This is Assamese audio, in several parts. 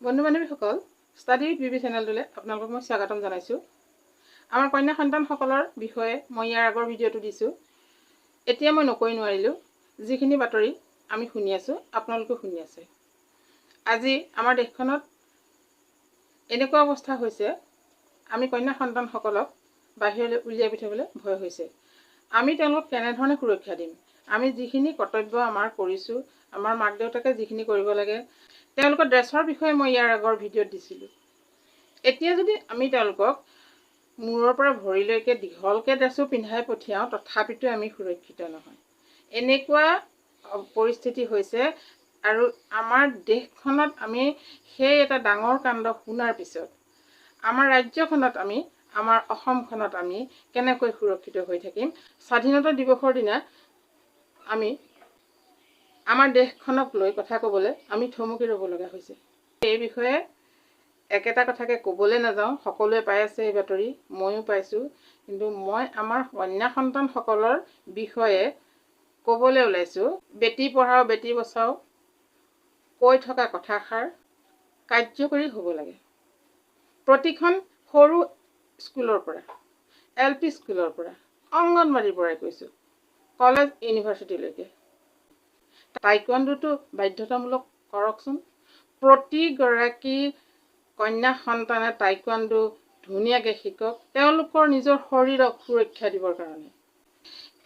বন্ধু বান্ধৱীসকল ষ্টাডি উইথ বিবি চেনেলটোলৈ আপোনালোকক মই স্বাগতম জনাইছোঁ। আমাৰ কন্যা সন্তানসকলৰ বিষয়ে মই ইয়াৰ আগৰ ভিডিঅ'টো দিছোঁ। এতিয়া মই নকৈ নোৱাৰিলোঁ যিখিনি বাতৰি আমি শুনি আছোঁ আপোনালোকেও শুনি আছে। আজি আমাৰ দেশখনত এনেকুৱা অৱস্থা হৈছে আমি কন্যা সন্তানসকলক বাহিৰলৈ উলিয়াই পঠিয়াবলৈ ভয় হৈছে। আমি তেওঁলোকক কেনেধৰণে সুৰক্ষা দিম? আমি যিখিনি কৰ্তব্য আমাৰ কৰিছোঁ আমাৰ মাক দেউতাকে যিখিনি কৰিব লাগে তেওঁলোকৰ ড্ৰেছৰ বিষয়ে মই ইয়াৰ আগৰ ভিডিঅ'ত দিছিলোঁ। এতিয়া যদি আমি তেওঁলোকক মূৰৰ পৰা ভৰিলৈকে দীঘলকৈ ড্ৰেছো পিন্ধাই পঠিয়াওঁ তথাপিতো আমি সুৰক্ষিত নহয়। এনেকুৱা পৰিস্থিতি হৈছে আৰু আমাৰ দেশখনত আমি সেই এটা ডাঙৰ কাণ্ড শুনাৰ পিছত আমাৰ ৰাজ্যখনত আমি আমাৰ অসমখনত আমি কেনেকৈ সুৰক্ষিত হৈ থাকিম? স্বাধীনতা দিৱসৰ দিনা আমি আমাৰ দেশখনক লৈ কথা ক'বলৈ আমি থমকি ৰ'ব লগা হৈছে। এই বিষয়ে একেটা কথাকে ক'বলৈ নাযাওঁ সকলোৱে পাই আছে এই বাতৰি ময়ো পাইছোঁ। কিন্তু মই আমাৰ কন্যা সন্তানসকলৰ বিষয়ে ক'বলৈ ওলাইছোঁ। বেটী পঢ়াও বেটী বচাও কৈ থকা কথাষাৰ কাৰ্যকৰী হ'ব লাগে। প্ৰতিখন সৰু স্কুলৰ পৰা এল পি স্কুলৰ পৰা অংগনবাড়ীৰ পৰাই কৈছোঁ কলেজ ইউনিভাৰ্চিটিলৈকে। টাইকোৱাণ্ডোটো বাধ্যতামূলক কৰকচোন। প্ৰতিগৰাকী কন্যা সন্তানে টাইকোৱাণ্ডো ধুনীয়াকৈ শিকক তেওঁলোকৰ নিজৰ শৰীৰক সুৰক্ষা দিবৰ কাৰণে।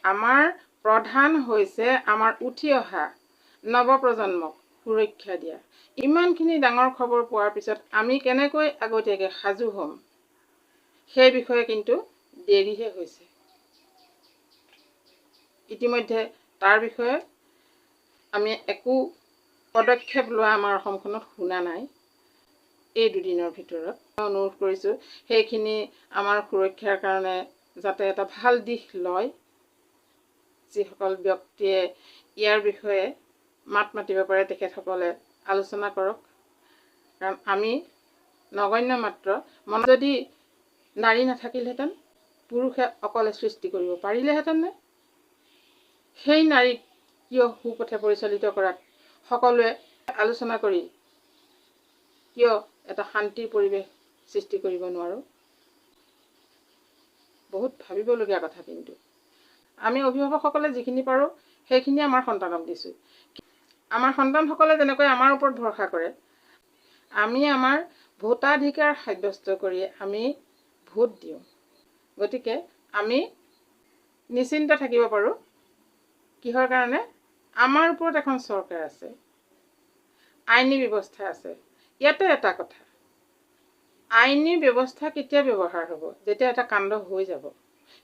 আমাৰ প্ৰধান হৈছে আমাৰ উঠি অহা নৱপ্ৰজন্মক সুৰক্ষা দিয়া। ইমানখিনি ডাঙৰ খবৰ পোৱাৰ পিছত আমি কেনেকৈ আগতীয়াকৈ সাজু হ'ম? সেই বিষয়ে কিন্তু দেৰিহে হৈছে। ইতিমধ্যে তাৰ বিষয়ে আমি একো পদক্ষেপ লোৱা আমাৰ অসমখনত শুনা নাই এই দুদিনৰ ভিতৰত। মই অনুৰোধ কৰিছোঁ সেইখিনি আমাৰ সুৰক্ষাৰ কাৰণে যাতে এটা ভাল দিশ লয় যিসকল ব্যক্তিয়ে ইয়াৰ বিষয়ে মাত মাতিব পাৰে তেখেতসকলে আলোচনা কৰক। কাৰণ আমি নগণ্য মাত্ৰ মনত যদি নাৰী নাথাকিলহেঁতেন পুৰুষে অকলে সৃষ্টি কৰিব পাৰিলেহেঁতেননে সেই নাৰীক কিয় সুপথে পৰিচালিত কৰাত? সকলোৱে আলোচনা কৰি কিয় এটা শান্তিৰ পৰিৱেশ সৃষ্টি কৰিব নোৱাৰোঁ? বহুত ভাবিবলগীয়া কথা কিন্তু। আমি অভিভাৱকসকলে যিখিনি পাৰোঁ সেইখিনি আমাৰ সন্তানক দিছোঁ। আমাৰ সন্তানসকলে যেনেকৈ আমাৰ ওপৰত ভৰসা কৰে আমি আমাৰ ভোটাধিকাৰ সাব্যস্ত কৰি আমি ভোট দিওঁ। গতিকে আমি নিশ্চিন্ত থাকিব পাৰোঁ। কিহৰ কাৰণে? আমাৰ ওপৰত এখন চৰকাৰ আছে আইনী ব্যৱস্থা আছে ইয়াতে এটা কথা। আইনী ব্যৱস্থা কেতিয়া ব্যৱহাৰ হ'ব যেতিয়া এটা কাণ্ড হৈ যাব।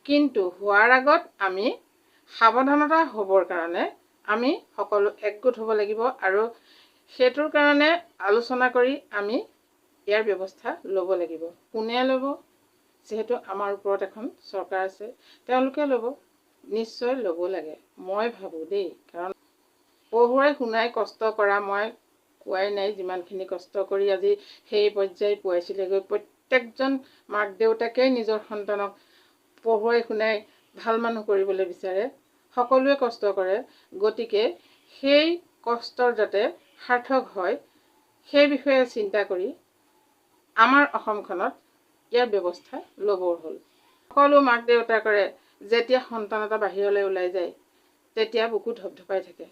কিন্তু হোৱাৰ আগত আমি সাৱধানতা হ'বৰ কাৰণে আমি সকলো একগোট হ'ব লাগিব আৰু সেইটোৰ কাৰণে আলোচনা কৰি আমি ইয়াৰ ব্যৱস্থা ল'ব লাগিব। কোনে ল'ব? যিহেতু আমাৰ ওপৰত এখন চৰকাৰ আছে তেওঁলোকে ল'ব। নিশ্চয় ল'ব লাগে মই ভাবোঁ দেই। কাৰণ পঢ়ুৱাই শুনাই কষ্ট কৰা মই কোৱাই নাই যিমানখিনি কষ্ট কৰি আজি সেই পৰ্যায় পোৱাইছিলেগৈ। প্ৰত্যেকজন মাক দেউতাকেই নিজৰ সন্তানক পঢ়ুৱাই শুনাই ভাল মানুহ কৰিবলৈ বিচাৰে সকলোৱে কষ্ট কৰে। গতিকে সেই কষ্টৰ যাতে সাৰ্থক হয় সেই বিষয়ে চিন্তা কৰি আমাৰ অসমখনত ইয়াৰ ব্যৱস্থা ল'বৰ হ'ল। সকলো মাক দেউতাকৰে যেতিয়া সন্তান এটা বাহিৰলৈ ওলাই যায় তেতিয়া বুকু ধপধপাই থাকে।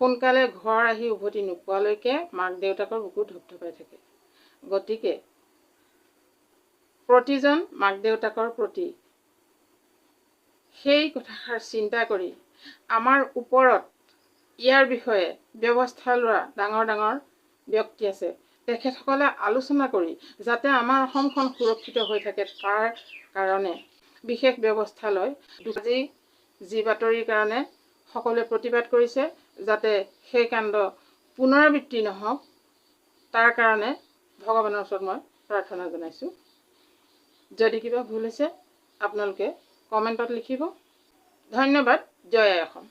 সোনকালে ঘৰ আহি উভতি নোপোৱালৈকে মাক দেউতাকৰ বুকু ধপধপাই থাকে। গতিকে প্ৰতিজন মাক দেউতাকৰ প্ৰতি সেই কথাষাৰ চিন্তা কৰি আমাৰ ওপৰত ইয়াৰ বিষয়ে ব্যৱস্থা লোৱা ডাঙৰ ডাঙৰ ব্যক্তি আছে। তেখেতসকলে আলোচনা কৰি যাতে আমাৰ অসমখন সুৰক্ষিত হৈ থাকে তাৰ কাৰণে বিশেষ ব্যৱস্থা লয়। আজি যি বাতৰিৰ কাৰণে সকলোৱে প্ৰতিবাদ কৰিছে। যাতে সেই কাণ্ড পুনৰাবৃত্তি নহওক তাৰ কাৰণে ভগৱানৰ ওচৰত মই প্ৰাৰ্থনা জনাইছোঁ। যদি কিবা ভুল হৈছে আপোনালোকে কমেণ্টত লিখিব। ধন্যবাদ। জয় অসম।